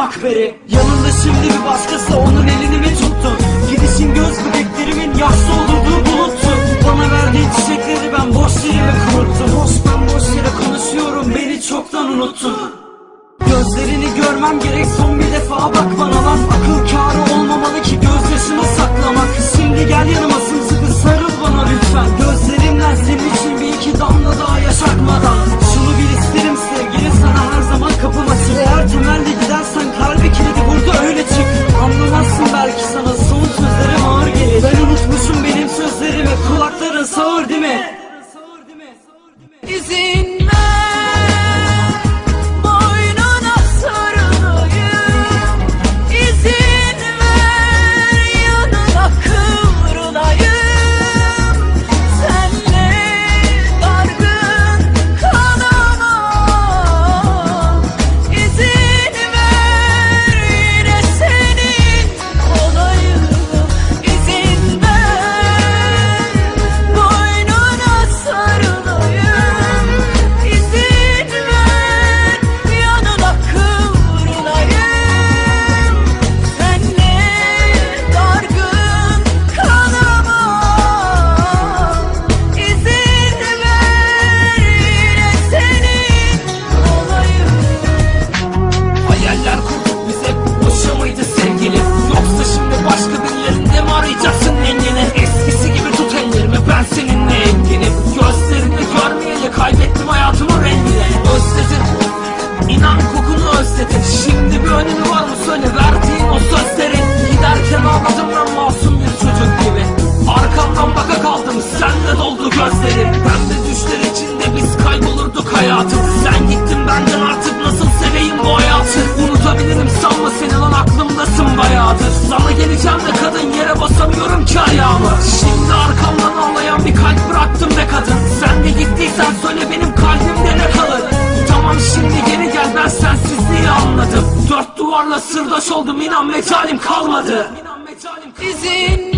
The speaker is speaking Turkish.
akberi. Yanında şimdi bir başkası onun elini mi tuttun Gidişin göz bebeklerimin yaşlı olurduğu buluttu. Bana verdiği çiçekleri ben boş yere mi kıvırttım Boş ben boş yere konuşuyorum beni çoktan unuttun. Gözlerini görmem gerek son bir defa bak bana lan. Akıl kârı olmamalı ki gözyaşını saklamak. Dört duvarla sırdaş oldum inan mecalim kalmadı. İzin